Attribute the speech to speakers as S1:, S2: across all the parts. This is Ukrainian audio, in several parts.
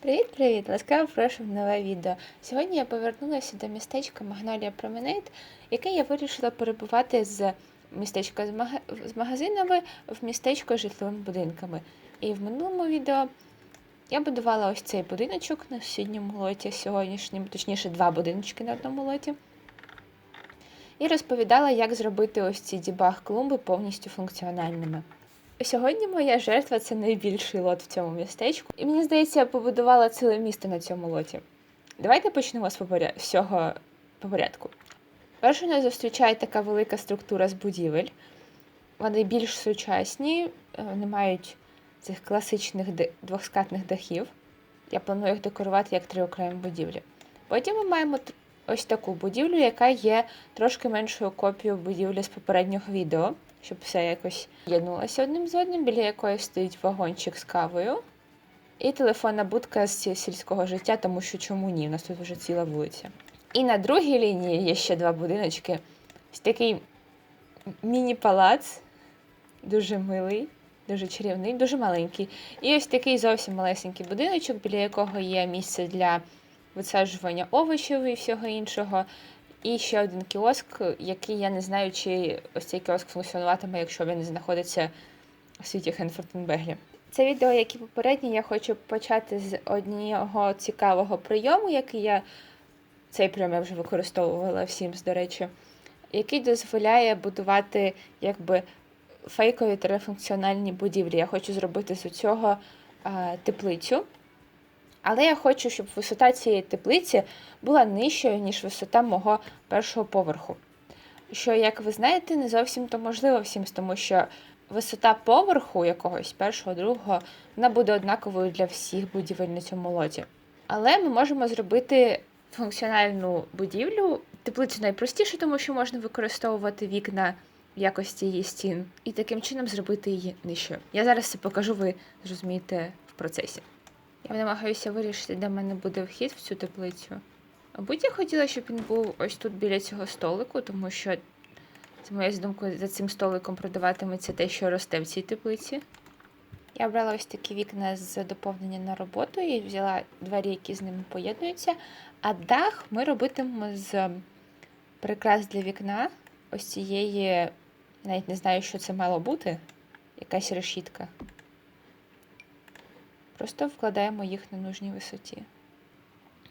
S1: Привіт-привіт! Ласкаво прошу в нове відео. Сьогодні я повернулася до містечка Магнолія Променейт, яке я вирішила перебувати з містечка з, магазинами в містечко з житловими будинками. І в минулому відео я будувала ось цей будиночок на сусідньому лоті сьогоднішньому, точніше, два будиночки на одному лоті. І розповідала, як зробити ось ці дібаг клумби повністю функціональними. Сьогодні моя жертва це найбільший лот в цьому містечку. І мені здається, я побудувала ціле місто на цьому лоті. Давайте почнемо з попоря... всього по порядку. Перше нас зустрічає така велика структура з будівель. Вони більш сучасні, е, вони мають цих класичних двохскатних дахів. Я планую їх декорувати як три окремі будівлі. Потім ми маємо ось таку будівлю, яка є трошки меншою копією будівлі з попереднього відео, щоб все якось єднулося одним з одним, біля якої стоїть вагончик з кавою. І телефонна будка з сільського життя, тому що чому ні? У нас тут вже ціла вулиця. І на другій лінії є ще два будиночки. Ось такий міні-палац, дуже милий, дуже чарівний, дуже маленький. І ось такий зовсім малесенький будиночок, біля якого є місце для висаджування овочів і всього іншого. І ще один кіоск, який я не знаю, чи ось цей кіоск функціонуватиме, якщо він знаходиться у світі Хенфортенбеглі. Це відео, як і попереднє, я хочу почати з одного цікавого прийому, який я цей прийом я вже використовувала всім, до речі, який дозволяє будувати якби фейкові трифункціональні будівлі. Я хочу зробити з цього а, теплицю. Але я хочу, щоб висота цієї теплиці була нижчою, ніж висота мого першого поверху. Що, як ви знаєте, не зовсім то можливо всім, тому що висота поверху якогось першого, другого, вона буде однаковою для всіх будівель на цьому лоті. Але ми можемо зробити функціональну будівлю. Теплицю найпростіше, тому що можна використовувати вікна в якості її стін, і таким чином зробити її нижчою. Я зараз це покажу, ви зрозумієте в процесі. Я намагаюся вирішити, де в мене буде вхід в цю теплицю. Мабуть, я хотіла, щоб він був ось тут біля цього столику, тому що це моя думка, за цим столиком продаватиметься те, що росте в цій теплиці. Я брала ось такі вікна з доповнення на роботу і взяла двері, які з ними поєднуються. А дах ми робитимемо з прикрас для вікна. Ось цієї, навіть не знаю, що це мало бути. Якась решітка. Просто вкладаємо їх на нужній висоті.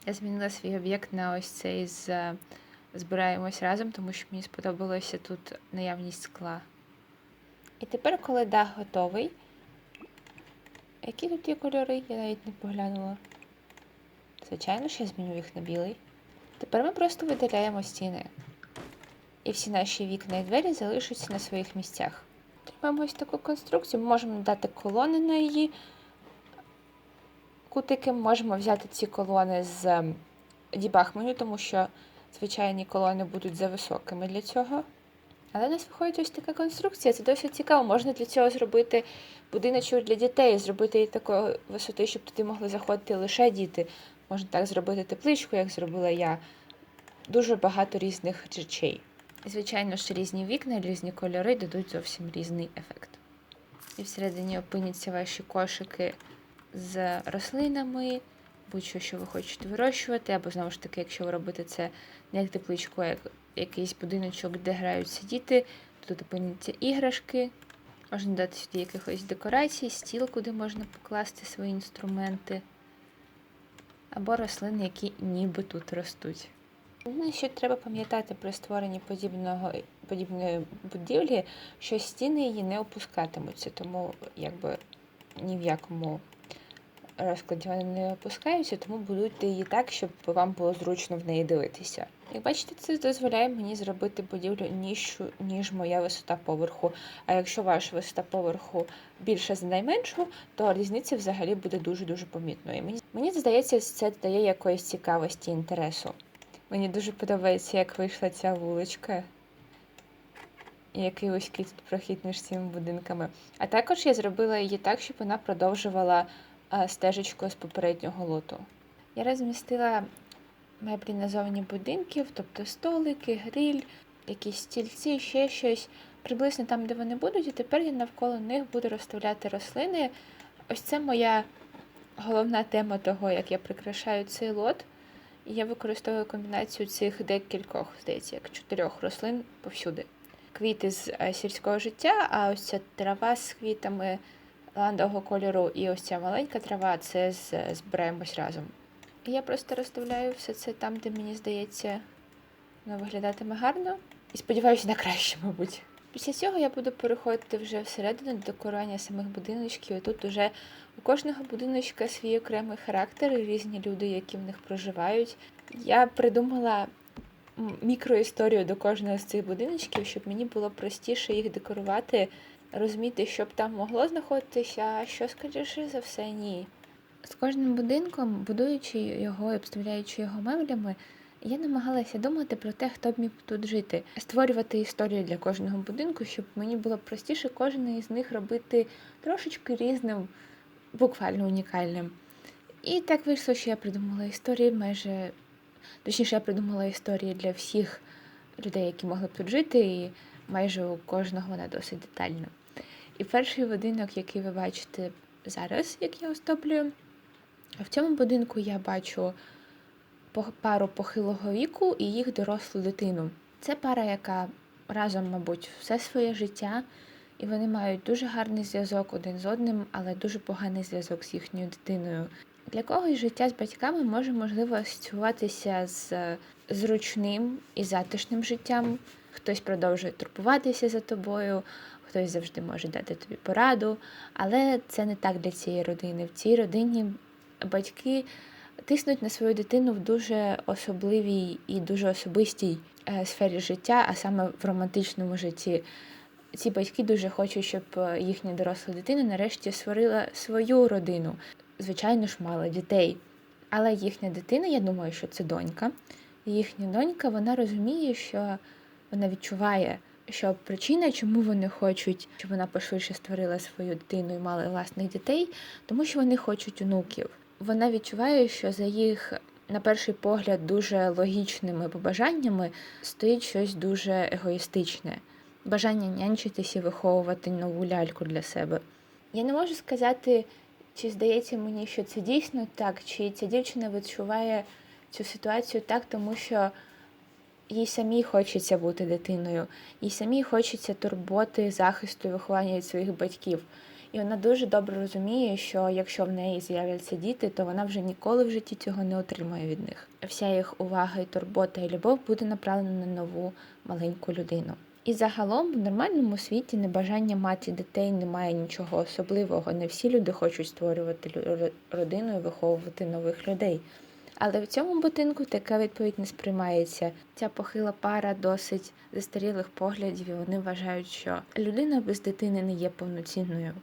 S1: Я змінила свій об'єкт на ось цей з е, збираємось разом, тому що мені сподобалося тут наявність скла. І тепер, коли дах готовий, які тут є кольори, я навіть не поглянула. Звичайно ж, я зміню їх на білий. Тепер ми просто видаляємо стіни. І всі наші вікна і двері залишаться на своїх місцях. Маємо ось таку конструкцію, ми можемо дати колони на її кутики. Можемо взяти ці колони з ем, дібаг тому що звичайні колони будуть за високими для цього. Але у нас виходить ось така конструкція. Це досить цікаво. Можна для цього зробити будиночок для дітей, зробити її такої висоти, щоб туди могли заходити лише діти. Можна так зробити тепличку, як зробила я. Дуже багато різних речей. І, звичайно ж, різні вікна, різні кольори дадуть зовсім різний ефект. І всередині опиняться ваші кошики з рослинами, будь-що, що ви хочете вирощувати, або знову ж таки, якщо ви робите це не як тепличку, а як якийсь будиночок, де граються діти, то тут опиняться іграшки. Можна дати сюди якихось декорацій, стіл, куди можна покласти свої інструменти, або рослини, які ніби тут ростуть. Ну, що треба пам'ятати при створенні подібного, подібної будівлі, що стіни її не опускатимуться, тому якби ні в якому розкладі вони не опускаються, тому будуйте її так, щоб вам було зручно в неї дивитися. Як бачите, це дозволяє мені зробити будівлю нижчу, ніж моя висота поверху. А якщо ваша висота поверху більша за найменшу, то різниця взагалі буде дуже-дуже помітною. Мені, мені здається, це дає якоїсь цікавості інтересу. Мені дуже подобається, як вийшла ця вуличка. Який вузький тут прохід між цими будинками. А також я зробила її так, щоб вона продовжувала а, стежечку з попереднього лоту. Я розмістила меблі назовні будинків, тобто столики, гриль, якісь стільці, ще щось, приблизно там, де вони будуть, і тепер я навколо них буду розставляти рослини. Ось це моя головна тема того, як я прикрашаю цей лот. Я використовую комбінацію цих декількох, здається, як чотирьох рослин повсюди. Квіти з е, сільського життя, а ось ця трава з квітами ландового кольору, і ось ця маленька трава це з, збираємось разом. Я просто розставляю все це там, де мені здається, воно виглядатиме гарно. І сподіваюся на краще, мабуть. Після цього я буду переходити вже всередину до декорування самих будиночків. Тут уже у кожного будиночка свій окремий характер, різні люди, які в них проживають. Я придумала мікроісторію до кожного з цих будиночків, щоб мені було простіше їх декорувати, розуміти, що б там могло знаходитися, а що, скоріше за все, ні. З кожним будинком, будуючи його і обставляючи його меблями, я намагалася думати про те, хто б міг тут жити, створювати історію для кожного будинку, щоб мені було простіше кожен із них робити трошечки різним, буквально унікальним. І так вийшло, що я придумала історії майже точніше, я придумала історії для всіх людей, які могли б тут жити, і майже у кожного вона досить детальна. І перший будинок, який ви бачите зараз, як я остоплюю, в цьому будинку я бачу пару похилого віку і їх дорослу дитину. Це пара, яка разом, мабуть, все своє життя, і вони мають дуже гарний зв'язок один з одним, але дуже поганий зв'язок з їхньою дитиною. Для когось життя з батьками може можливо асоціюватися з зручним і затишним життям. Хтось продовжує турбуватися за тобою, хтось завжди може дати тобі пораду, але це не так для цієї родини. В цій родині батьки тиснуть на свою дитину в дуже особливій і дуже особистій е, сфері життя, а саме в романтичному житті. Ці батьки дуже хочуть, щоб е, їхня доросла дитина нарешті створила свою родину. Звичайно ж, мала дітей. Але їхня дитина, я думаю, що це донька. Їхня донька, вона розуміє, що вона відчуває, що причина, чому вони хочуть, щоб вона пошвидше створила свою дитину і мала власних дітей, тому що вони хочуть онуків. Вона відчуває, що за їх, на перший погляд, дуже логічними побажаннями стоїть щось дуже егоїстичне бажання нянчитись і виховувати нову ляльку для себе. Я не можу сказати, чи здається мені, що це дійсно так, чи ця дівчина відчуває цю ситуацію так, тому що їй самій хочеться бути дитиною, їй самій хочеться турботи, захисту і виховання від своїх батьків. І вона дуже добре розуміє, що якщо в неї з'являться діти, то вона вже ніколи в житті цього не отримає від них. Вся їх увага і турбота і любов буде направлена на нову маленьку людину. І загалом в нормальному світі небажання мати дітей немає нічого особливого. Не всі люди хочуть створювати родину і виховувати нових людей. Але в цьому будинку така відповідь не сприймається. Ця похила пара досить застарілих поглядів, і вони вважають, що людина без дитини не є повноцінною.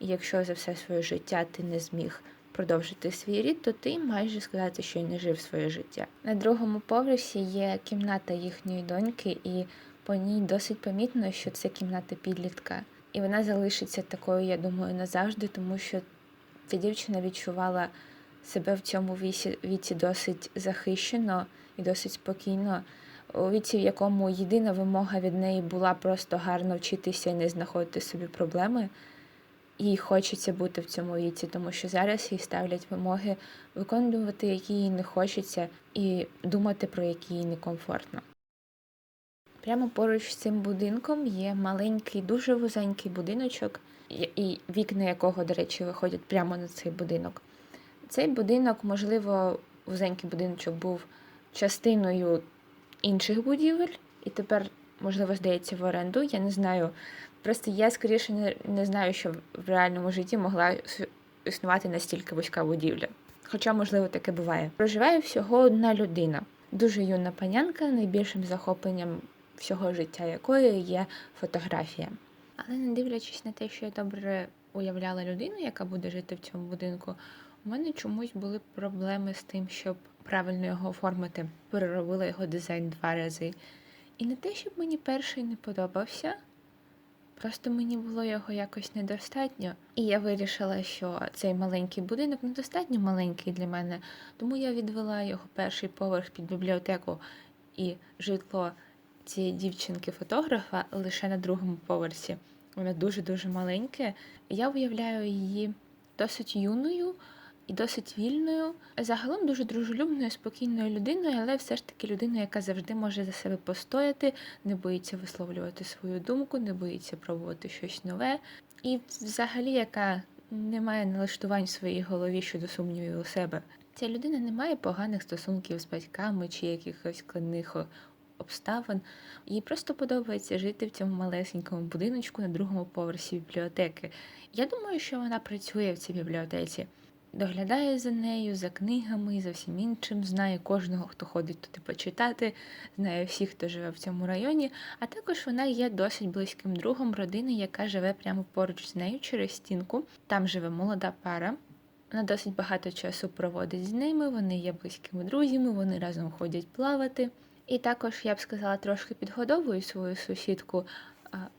S1: І якщо за все своє життя ти не зміг продовжити свій рід, то ти майже сказати, що й не жив своє життя. На другому поверсі є кімната їхньої доньки, і по ній досить помітно, що це кімната підлітка. І вона залишиться такою, я думаю, назавжди, тому що ця дівчина відчувала себе в цьому віці, віці досить захищено і досить спокійно. У віці, в якому єдина вимога від неї була просто гарно вчитися і не знаходити собі проблеми. Їй хочеться бути в цьому віці, тому що зараз їй ставлять вимоги виконувати, які їй не хочеться, і думати, про які їй некомфортно. Прямо поруч з цим будинком є маленький, дуже вузенький будиночок, і- вікна якого, до речі, виходять прямо на цей будинок. Цей будинок, можливо, вузенький будиночок був частиною інших будівель, і тепер, можливо, здається в оренду. Я не знаю. Просто я скоріше не, не знаю, що в реальному житті могла існувати настільки вузька будівля. Хоча, можливо, таке буває. Проживає всього одна людина. Дуже юна панянка, найбільшим захопленням всього життя якої є фотографія. Але не дивлячись на те, що я добре уявляла людину, яка буде жити в цьому будинку, у мене чомусь були проблеми з тим, щоб правильно його оформити. Переробила його дизайн два рази. І не те, щоб мені перший не подобався, просто мені було його якось недостатньо. І я вирішила, що цей маленький будинок недостатньо маленький для мене, тому я відвела його перший поверх під бібліотеку і житло цієї дівчинки-фотографа лише на другому поверсі. Воно дуже-дуже маленьке. Я уявляю її досить юною, і досить вільною, загалом дуже дружелюбною, спокійною людиною, але все ж таки людиною, яка завжди може за себе постояти, не боїться висловлювати свою думку, не боїться пробувати щось нове, і взагалі, яка не має налаштувань в своїй голові щодо сумнівів у себе. Ця людина не має поганих стосунків з батьками чи якихось складних обставин. Їй просто подобається жити в цьому малесенькому будиночку на другому поверсі бібліотеки. Я думаю, що вона працює в цій бібліотеці, доглядає за нею, за книгами, за всім іншим, знає кожного, хто ходить туди почитати, знає всіх, хто живе в цьому районі. А також вона є досить близьким другом родини, яка живе прямо поруч з нею через стінку. Там живе молода пара. Вона досить багато часу проводить з ними, вони є близькими друзями, вони разом ходять плавати. І також я б сказала, трошки підгодовую свою сусідку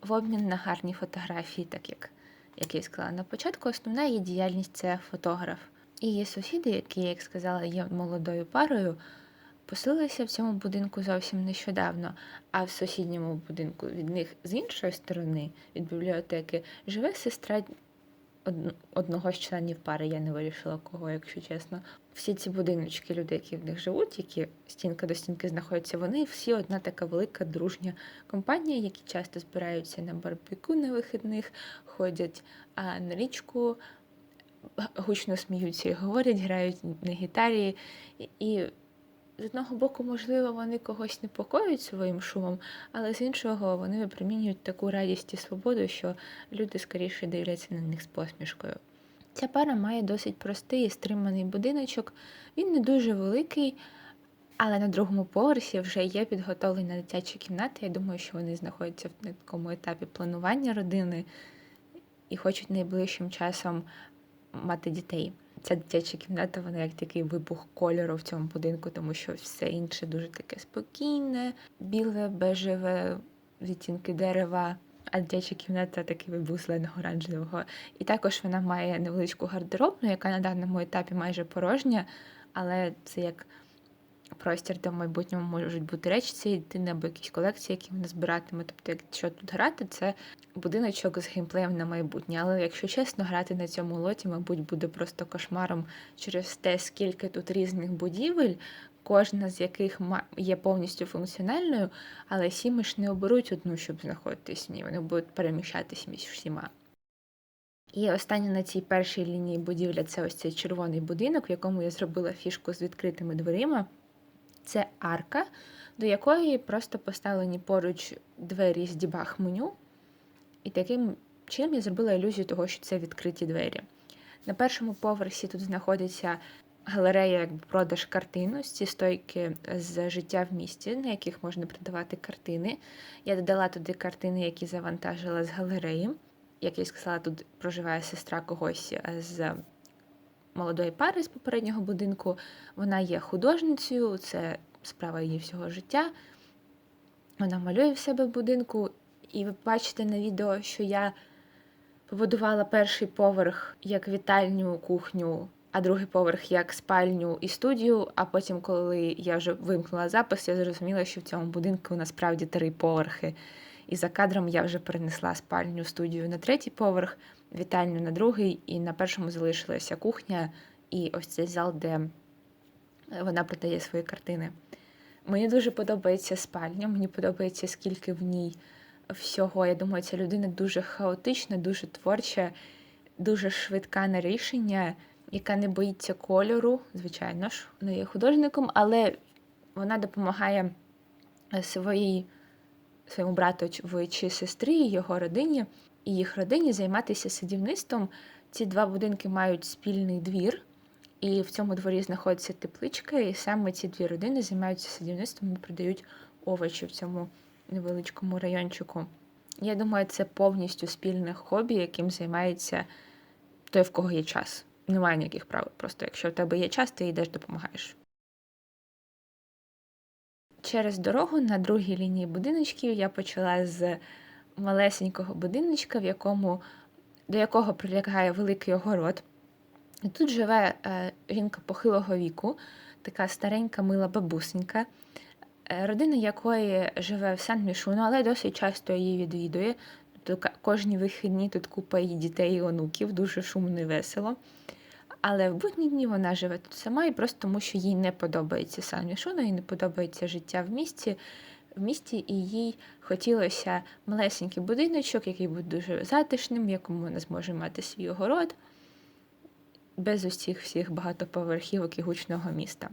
S1: в обмін на гарні фотографії, так як, як я сказала на початку, основна її діяльність це фотограф. І її сусіди, які, як сказала, є молодою парою, поселилися в цьому будинку зовсім нещодавно, а в сусідньому будинку від них з іншої сторони, від бібліотеки, живе сестра одного з членів пари. Я не вирішила кого, якщо чесно. Всі ці будиночки, люди, які в них живуть, які стінка до стінки знаходяться, вони всі одна така велика дружня компанія, які часто збираються на барбекю на вихідних, ходять а, на річку, гучно сміються і говорять, грають на гітарі. І, з одного боку, можливо, вони когось непокоюють своїм шумом, але з іншого вони випромінюють таку радість і свободу, що люди скоріше дивляться на них з посмішкою. Ця пара має досить простий і стриманий будиночок. Він не дуже великий, але на другому поверсі вже є підготовлена дитяча кімната. Я думаю, що вони знаходяться на такому етапі планування родини і хочуть найближчим часом мати дітей. Ця дитяча кімната, вона як такий вибух кольору в цьому будинку, тому що все інше дуже таке спокійне, біле, бежеве, відтінки дерева. А дитяча кімната такий вибух зеленого оранжевого. І також вона має невеличку гардеробну, яка на даному етапі майже порожня, але це як простір, де в майбутньому можуть бути речі цієї дитини або якісь колекції, які вона збиратиме. Тобто, якщо тут грати, це будиночок з геймплеєм на майбутнє. Але якщо чесно, грати на цьому лоті, мабуть, буде просто кошмаром через те, скільки тут різних будівель, кожна з яких є повністю функціональною, але сіми ж не оберуть одну, щоб знаходитись в ній. Вони будуть переміщатись між всіма. І останнє на цій першій лінії будівля це ось цей червоний будинок, в якому я зробила фішку з відкритими дверима. Це арка, до якої просто поставлені поруч двері з дібаг меню. І таким чином я зробила ілюзію того, що це відкриті двері. На першому поверсі тут знаходиться галерея, якби продаж картин, ось ці стойки з життя в місті, на яких можна продавати картини. Я додала туди картини, які завантажила з галереї. Як я сказала, тут проживає сестра когось з молодої пари з попереднього будинку. Вона є художницею, це справа її всього життя. Вона малює в себе в будинку, і ви бачите на відео, що я побудувала перший поверх як вітальню, кухню, а другий поверх як спальню і студію. А потім, коли я вже вимкнула запис, я зрозуміла, що в цьому будинку насправді три поверхи. І за кадром я вже перенесла спальню студію на третій поверх, вітальню на другий, і на першому залишилася кухня і ось цей зал, де вона продає свої картини. Мені дуже подобається спальня, мені подобається, скільки в ній всього. Я думаю, ця людина дуже хаотична, дуже творча, дуже швидка на рішення, яка не боїться кольору, звичайно ж, вона є художником, але вона допомагає своїй, своєму брату чи сестрі, його родині і їх родині займатися садівництвом. Ці два будинки мають спільний двір. І в цьому дворі знаходиться тепличка, і саме ці дві родини займаються садівництвом і продають овочі в цьому невеличкому райончику. Я думаю, це повністю спільне хобі, яким займається той, в кого є час. Немає ніяких правил. Просто якщо в тебе є час, ти йдеш допомагаєш. Через дорогу на другій лінії будиночків я почала з малесенького будиночка, в якому, до якого прилягає великий огород. І тут живе е, жінка похилого віку, така старенька мила бабусенька, е, родина якої живе в Сан-Мішуну, але досить часто її відвідує. Тобто кожні вихідні тут купа її дітей і онуків, дуже шумно і весело. Але в будні дні вона живе тут сама і просто тому, що їй не подобається Сан Мішуно, їй не подобається життя в місті. В місті, і їй хотілося малесенький будиночок, який буде дуже затишним, в якому вона зможе мати свій огород, без усіх всіх багатоповерхівок і гучного міста.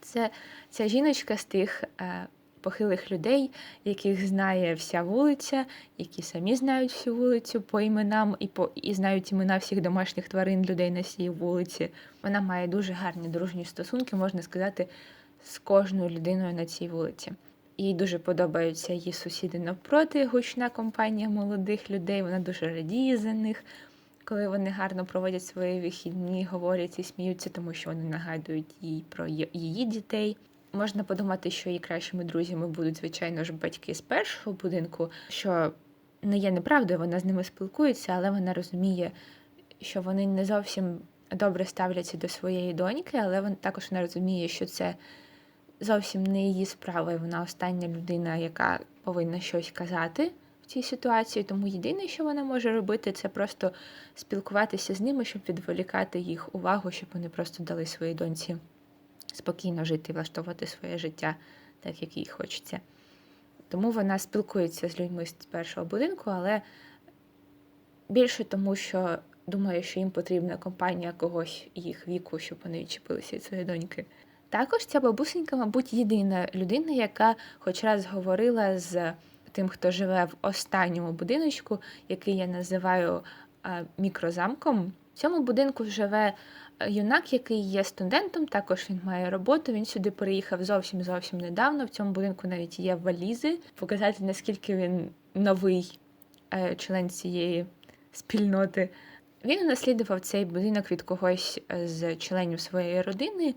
S1: Це ця жіночка з тих е, похилих людей, яких знає вся вулиця, які самі знають всю вулицю по іменам і по і знають імена всіх домашніх тварин людей на цій вулиці. Вона має дуже гарні дружні стосунки, можна сказати, з кожною людиною на цій вулиці. Їй дуже подобаються її сусіди навпроти, гучна компанія молодих людей. Вона дуже радіє за них, коли вони гарно проводять свої вихідні, говорять і сміються, тому що вони нагадують їй про її дітей. Можна подумати, що її кращими друзями будуть, звичайно ж, батьки з першого будинку, що не є неправдою, вона з ними спілкується, але вона розуміє, що вони не зовсім добре ставляться до своєї доньки, але вона також вона розуміє, що це зовсім не її справа, і вона остання людина, яка повинна щось казати в цій ситуації. Тому єдине, що вона може робити, це просто спілкуватися з ними, щоб відволікати їх увагу, щоб вони просто дали своїй доньці спокійно жити і влаштовувати своє життя так, як їй хочеться. Тому вона спілкується з людьми з першого будинку, але більше тому, що думає, що їм потрібна компанія когось їх віку, щоб вони відчепилися від своєї доньки. Також ця бабусенька, мабуть, єдина людина, яка хоч раз говорила з тим, хто живе в останньому будиночку, який я називаю мікрозамком. В цьому будинку живе е, юнак, який є студентом, також він має роботу. Він сюди переїхав зовсім зовсім недавно. В цьому будинку навіть є валізи, показати, наскільки він новий е, член цієї спільноти. Він унаслідував цей будинок від когось е, з членів своєї родини.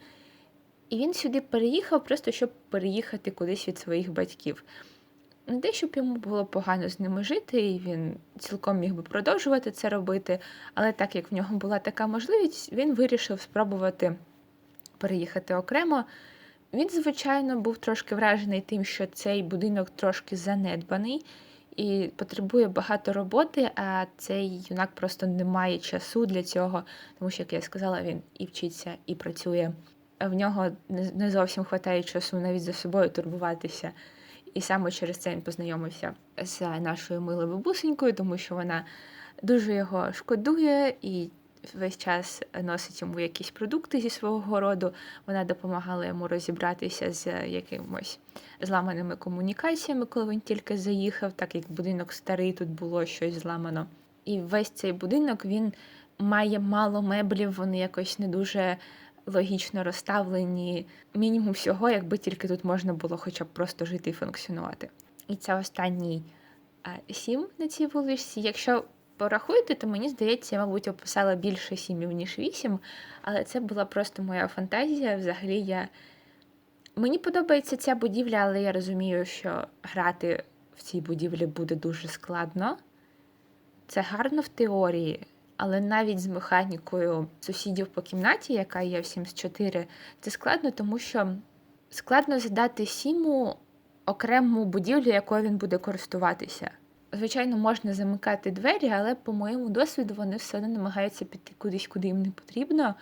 S1: І він сюди переїхав просто щоб переїхати кудись від своїх батьків. Не те, щоб йому було погано з ними жити, і він цілком міг би продовжувати це робити, але так як в нього була така можливість, він вирішив спробувати переїхати окремо. Він, звичайно, був трошки вражений тим, що цей будинок трошки занедбаний і потребує багато роботи, а цей юнак просто не має часу для цього, тому що, як я сказала, він і вчиться, і працює в нього не зовсім вистачає часу навіть за собою турбуватися. І саме через це він познайомився з нашою милою бабусенькою, тому що вона дуже його шкодує і весь час носить йому якісь продукти зі свого городу. Вона допомагала йому розібратися з якимось зламаними комунікаціями, коли він тільки заїхав, так як будинок старий, тут було щось зламано. І весь цей будинок він має мало меблів, вони якось не дуже логічно розставлені мінімум всього, якби тільки тут можна було хоча б просто жити і функціонувати. І це останній сім на цій вулиці. Якщо порахуєте, то мені здається, я, мабуть, описала більше сімів, ніж вісім, але це була просто моя фантазія. Взагалі, я... мені подобається ця будівля, але я розумію, що грати в цій будівлі буде дуже складно. Це гарно в теорії. Але навіть з механікою сусідів по кімнаті, яка є в Sims 4, це складно, тому що складно задати Сіму окрему будівлю, якою він буде користуватися. Звичайно, можна замикати двері, але, по моєму досвіду, вони все одно намагаються піти кудись, куди їм не потрібно.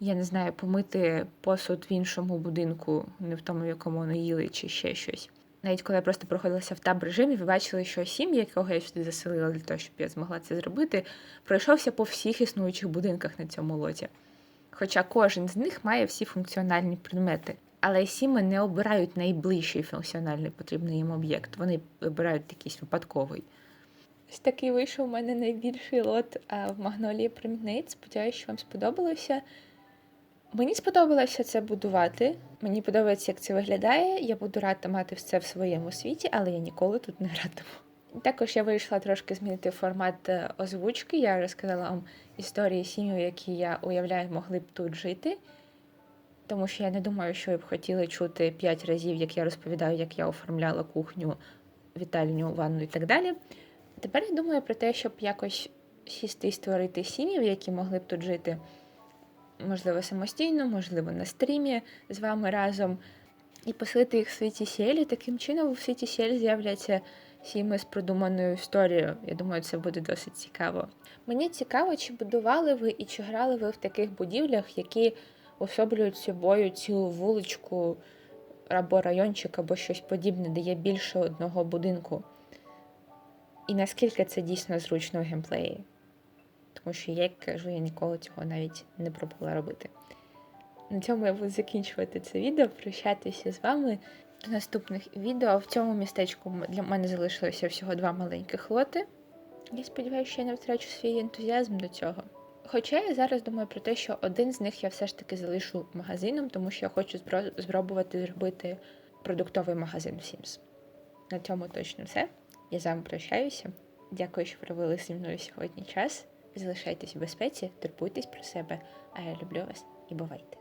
S1: Я не знаю, помити посуд в іншому будинку, не в тому, в якому вони їли, чи ще щось. Навіть коли я просто проходилася в таб режимі, ви бачили, що сім, якого я сюди заселила для того, щоб я змогла це зробити, пройшовся по всіх існуючих будинках на цьому лоті. Хоча кожен з них має всі функціональні предмети. Але сіми не обирають найближчий функціональний потрібний їм об'єкт, вони вибирають якийсь випадковий. Ось такий вийшов у мене найбільший лот в Магнолії Примітнейт. Сподіваюся, що вам сподобалося. Мені сподобалося це будувати. Мені подобається, як це виглядає. Я буду рада мати все в своєму світі, але я ніколи тут не гратиму. Також я вирішила трошки змінити формат е, озвучки. Я розказала вам історії сім'ю, які я уявляю, могли б тут жити. Тому що я не думаю, що ви б хотіли чути п'ять разів, як я розповідаю, як я оформляла кухню, вітальню, ванну і так далі. Тепер я думаю про те, щоб якось сісти і створити сім'ї, які могли б тут жити можливо, самостійно, можливо, на стрімі з вами разом, і поселити їх в світі Сіелі. Таким чином, у світі Сіель з'являться сіми з продуманою історією. Я думаю, це буде досить цікаво. Мені цікаво, чи будували ви і чи грали ви в таких будівлях, які особлюють собою цілу вуличку або райончик, або щось подібне, де є більше одного будинку. І наскільки це дійсно зручно в геймплеї. Тому що, як кажу, я ніколи цього навіть не пробувала робити. На цьому я буду закінчувати це відео, прощатися з вами до наступних відео. В цьому містечку для мене залишилося всього два маленьких лоти. Я сподіваюся, що я не втрачу свій ентузіазм до цього. Хоча я зараз думаю про те, що один з них я все ж таки залишу магазином, тому що я хочу спробувати зробити продуктовий магазин в Sims. На цьому точно все. Я з вами прощаюся. Дякую, що провели зі мною сьогодні час. Залишайтесь у безпеці, турбуйтесь про себе, а я люблю вас і бувайте!